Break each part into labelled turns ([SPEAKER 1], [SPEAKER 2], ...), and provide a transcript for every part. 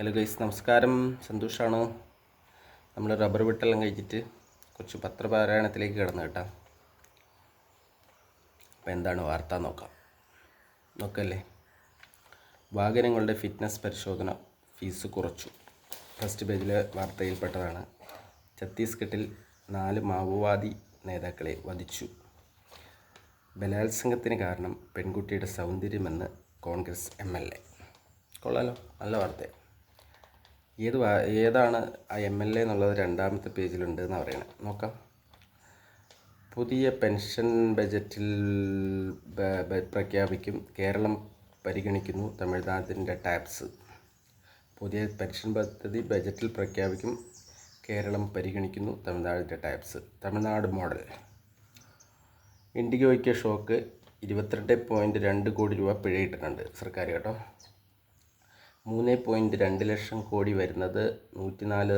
[SPEAKER 1] Hello guys നമസ്കാരം. സന്തോഷമാണ് നമ്മൾ റബ്ബർ വെട്ടെല്ലാം കഴിച്ചിട്ട് കുറച്ച് പത്രപാരായണത്തിലേക്ക് കിടന്നു കേട്ടോ. അപ്പോൾ എന്താണ് വാർത്ത നോക്കാം. നോക്കല്ലേ? വാഹനങ്ങളുടെ ഫിറ്റ്നസ് പരിശോധന ഫീസ് കുറച്ചു. ഫസ്റ്റ് പേജിലെ വാർത്തയിൽപ്പെട്ടതാണ്. ഛത്തീസ്ഗഡിൽ നാല് മാവോവാദി നേതാക്കളെ വധിച്ചു. ബലാത്സംഗത്തിന് കാരണം പെൺകുട്ടിയുടെ സൗന്ദര്യമെന്ന് കോൺഗ്രസ് എം എൽ എ. കൊള്ളാലോ നല്ല വാർത്തയാണ് ഏത് ഏതാണ് ആ എം എൽ എ എന്നുള്ളത് രണ്ടാമത്തെ പേജിലുണ്ട് എന്ന് പറയുന്നത് നോക്കാം. പുതിയ പെൻഷൻ ബജറ്റിൽ പ്രഖ്യാപിക്കും. കേരളം പരിഗണിക്കുന്നു തമിഴ്നാടിന്റെ ടാക്സ് പുതിയ പെൻഷൻ പദ്ധതി ബജറ്റിൽ പ്രഖ്യാപിക്കും. കേരളം പരിഗണിക്കുന്നു തമിഴ്നാടിന്റെ ടാക്സ് തമിഴ്നാട് മോഡൽ. ഇൻഡിഗോയ്ക്ക് ഷോക്ക് ഇരുപത്തിരണ്ട് പോയിന്റ് രണ്ട് കോടി രൂപ പിഴയിട്ടിട്ടുണ്ട് സർക്കാർ കേട്ടോ. മൂന്ന് പോയിന്റ് രണ്ട് ലക്ഷം കോടി വരുന്നത് നൂറ്റിനാല്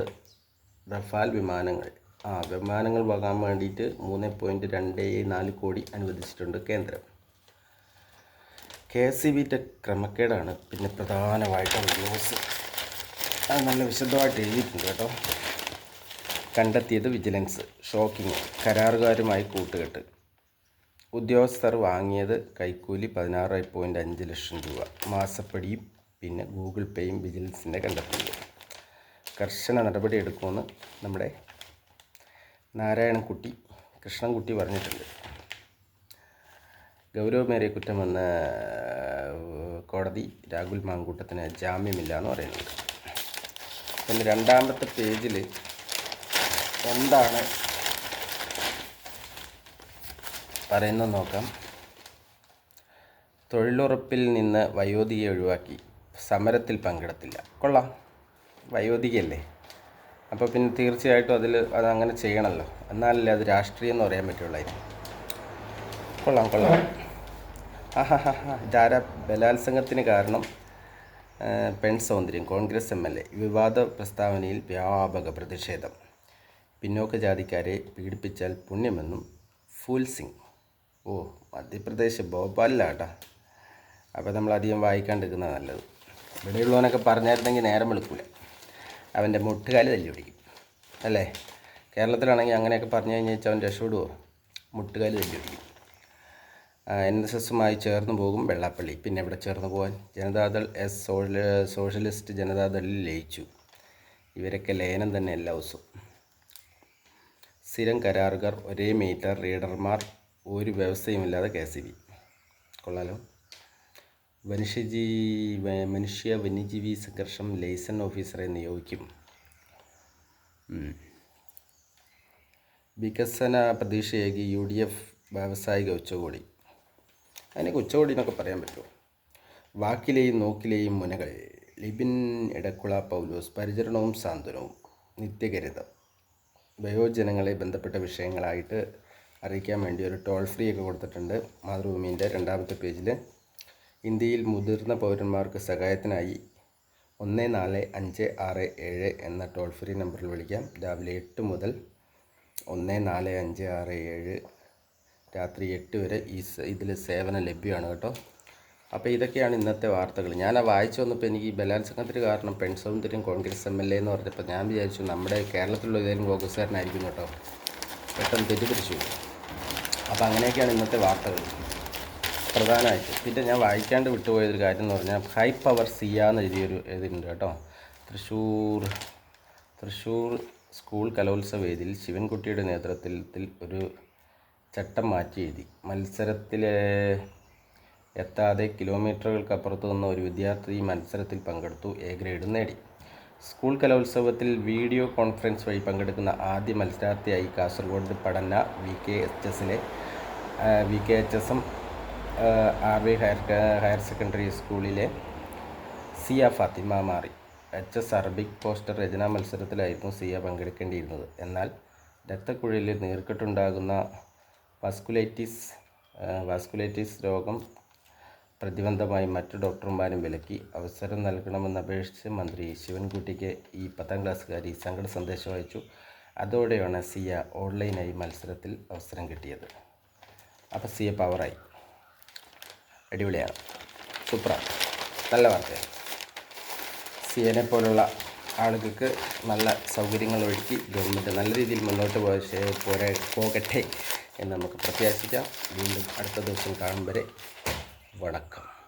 [SPEAKER 1] റഫാൽ വിമാനങ്ങൾ. ആ വിമാനങ്ങൾ വാങ്ങാൻ വേണ്ടിയിട്ട് മൂന്ന് പോയിന്റ് രണ്ട് നാല് കോടി അനുവദിച്ചിട്ടുണ്ട് കേന്ദ്രം. കെ എസ് സി ബിന്റെ ക്രമക്കേടാണ്. പിന്നെ പ്രധാനമായിട്ടുള്ള ന്യൂസ്. അത് നല്ല വിശദമായിട്ട് എഴുതിയിട്ടുണ്ട് കേട്ടോ. കണ്ടെത്തിയത് വിജിലൻസ്. ഷോക്കിംഗ് കരാറുകാരുമായി കൂട്ടുകെട്ട്. ഉദ്യോഗസ്ഥർ വാങ്ങിയത് കൈക്കൂലി പതിനാറ് പോയിന്റ് അഞ്ച് ലക്ഷം രൂപ. മാസപ്പടിയും പിന്നെ ഗൂഗിൾ പേയും വിജിലൻസിന്റെ കണ്ടെത്തിയത് കർശന നടപടി എടുക്കുമെന്ന് നമ്മുടെ നാരായണൻകുട്ടി കൃഷ്ണൻകുട്ടി പറഞ്ഞിട്ടുണ്ട്. ഗൗരവമേറിയ കുറ്റമെന്ന് കോടതി രാഹുൽ മാങ്കൂട്ടത്തിന് ജാമ്യമില്ല എന്ന് പറയുന്നുണ്ട്. പിന്നെ രണ്ടാമത്തെ പേജിൽ എന്താണ് പറയുന്നത് നോക്കാം. തൊഴിലുറപ്പിൽ നിന്ന് വയോധികയെ ഒഴിവാക്കി. സമരത്തിൽ പങ്കെടുത്തില്ല. കൊള്ളാം. വയോധികയല്ലേ. അപ്പോൾ പിന്നെ തീർച്ചയായിട്ടും അതിൽ അതങ്ങനെ ചെയ്യണമല്ലോ എന്നാലല്ലേ അത് രാഷ്ട്രീയം എന്ന് പറയാൻ പറ്റുള്ളായിരുന്നു കൊള്ളാം കൊള്ളാം. ആഹാ ധാര ബലാത്സംഗത്തിന് കാരണം ആ, പെൺ സൗന്ദര്യം കോൺഗ്രസ് എം എൽ എ വിവാദ പ്രസ്താവനയിൽ വ്യാപക പ്രതിഷേധം. പിന്നോക്ക ജാതിക്കാരെ പീഡിപ്പിച്ചാൽ പുണ്യമെന്നും ഫൂൽ സിംഗ്. ഓ മധ്യപ്രദേശ് ഭോപ്പാലിലാട്ടാ. അപ്പോൾ നമ്മൾ അധികം വായിക്കാണ്ടിരിക്കുന്നത് നല്ലത്. ഇവിടെയുള്ളവനൊക്കെ പറഞ്ഞായിരുന്നെങ്കിൽ നേരം വെളുക്കൂല. അവന്റെ മുട്ടുകാൽ തല്ലി പിടിക്കും അല്ലേ? കേരളത്തിലാണെങ്കിൽ അങ്ങനെയൊക്കെ പറഞ്ഞു കഴിഞ്ഞാൽ അവൻ രക്ഷപ്പെടുവോ? മുട്ടുകാൽ തല്ലി പിടിക്കും എൻ എസ് എസുമായി ചേർന്ന് പോകും വെള്ളാപ്പള്ളി. പിന്നെ ഇവിടെ ചേർന്ന് പോകാൻ ജനതാദൾ എസ് സോഷ്യലിസ്റ്റ് ജനതാദളിൽ ലയിച്ചു. ഇവരൊക്കെ ലയനം തന്നെ എല്ലാ ദിവസവും. സ്ഥിരം കരാറുകാർ ഒരേ മീറ്റർ റീഡർമാർ ഒരു വ്യവസ്ഥയുമില്ലാതെ കെ സി ബി. കൊള്ളാലോ? മനുഷ്യജീ വ- മനുഷ്യ വന്യജീവി സംഘർഷം ലൈസൺ ഓഫീസറെ നിയോഗിക്കും. വികസന പ്രതീക്ഷയേകി യു ഡി എഫ് വ്യാവസായിക ഉച്ചകോടി. അതിനൊക്കെ ഉച്ചകോടി എന്നൊക്കെ പറയാൻ പറ്റുമോ? വാക്കിലെയും നോക്കിലെയും മുനകൾ ലിബിൻ ഇടക്കുള പൗലോസ് പരിചരണവും സാന്ത്വനവും നിത്യകരിതം വയോജനങ്ങളെ ബന്ധപ്പെട്ട വിഷയങ്ങളായിട്ട് അറിയിക്കാൻ വേണ്ടി ഒരു ടോൾ ഫ്രീ ഒക്കെ കൊടുത്തിട്ടുണ്ട്. മാതൃഭൂമിന്റെ രണ്ടാമത്തെ പേജിൽ ഇന്ത്യയിൽ മുതിർന്ന പൗരന്മാർക്ക് സഹായത്തിനായി ഒന്ന് നാല് അഞ്ച് ആറ് ഏഴ് എന്ന ടോൾ ഫ്രീ നമ്പറിൽ വിളിക്കാം. രാവിലെ എട്ട് മുതൽ ഒന്ന് നാല് അഞ്ച് ആറ് ഏഴ് രാത്രി എട്ട് വരെ ഈ ഇതിൽ സേവനം ലഭ്യമാണ് കേട്ടോ. അപ്പോൾ ഇതൊക്കെയാണ് ഇന്നത്തെ വാർത്തകൾ ഞാൻ ആ വായിച്ചു വന്നപ്പോൾ എനിക്ക് ഈ ബലാത്സംഗത്തിന് കാരണം പെൺ സൗന്ദര്യം കോൺഗ്രസ് എം എൽ എ എന്ന് പറഞ്ഞപ്പോൾ ഞാൻ വിചാരിച്ചു നമ്മുടെ കേരളത്തിലുള്ള ഏതെങ്കിലും കോൺഗ്രസ്സുകാരനായിരിക്കും കേട്ടോ. പെട്ടെന്ന് തെറ്റിദ്ധരിച്ചു. അപ്പോൾ അങ്ങനെയൊക്കെയാണ് ഇന്നത്തെ വാർത്തകൾ പ്രധാനമായിട്ട്. പിന്നെ ഞാൻ വായിക്കാണ്ട് വിട്ടുപോയൊരു കാര്യം എന്ന് പറഞ്ഞാൽ ഹൈ പവർ സിയ എന്ന് എഴുതിയൊരു എഴുതിയിട്ടുണ്ട് കേട്ടോ. തൃശ്ശൂർ തൃശ്ശൂർ സ്കൂൾ കലോത്സവ വേദിയിൽ ശിവൻകുട്ടിയുടെ നേതൃത്വത്തിൽ ഒരു ചട്ടം മാറ്റി എഴുതി. മത്സരത്തിലെ എത്താതെ കിലോമീറ്ററുകൾക്കപ്പുറത്തു നിന്ന ഒരു വിദ്യാർത്ഥി മത്സരത്തിൽ പങ്കെടുത്തു എ ഗ്രേഡ് നേടി. സ്കൂൾ കലോത്സവത്തിൽ വീഡിയോ കോൺഫറൻസ് വഴി പങ്കെടുക്കുന്ന ആദ്യ മത്സരാർത്ഥിയായി കാസർഗോഡ് പഠന വി കെ എച്ച് എസിലെ V K H S R V higher higher secondary സ്കൂളിലെ സിയ ഫാത്തിമ മാറി. എച്ച് എസ് അറബിക് പോസ്റ്റർ രചനാ മത്സരത്തിലായിരുന്നു സിയ പങ്കെടുക്കേണ്ടിയിരുന്നത്. എന്നാൽ രക്തക്കുഴലിൽ നീർക്കെട്ടുണ്ടാകുന്ന വാസ്കുലൈറ്റിസ് വാസ്കുലൈറ്റിസ് രോഗം പ്രതിബന്ധമായി മറ്റു ഡോക്ടർമാരും വിലക്കി അവസരം നൽകണമെന്ന് അപേക്ഷിച്ച് മന്ത്രി ശിവൻകുട്ടിക്ക് ഈ പത്താം ക്ലാസ്സുകാരി സങ്കട സന്ദേശം അയച്ചു. അതോടെയാണ് സിയ ഓൺലൈനായി മത്സരത്തിൽ അവസരം കിട്ടിയത്. അപ്പോൾ സിയ പവറായി അടിപൊളിയാണ്. സൂപ്പറാണ്. നല്ല വാർത്തയാണ്. സി എനെ പോലുള്ള ആളുകൾക്ക് നല്ല സൗകര്യങ്ങൾ ഒരുക്കി ഗവൺമെന്റ് നല്ല രീതിയിൽ മുന്നോട്ട് പോരെ പോകട്ടെ എന്ന് നമുക്ക് പ്രത്യാശിക്കാം. വീണ്ടും അടുത്ത ദിവസം കാണും വരെ. വണക്കം.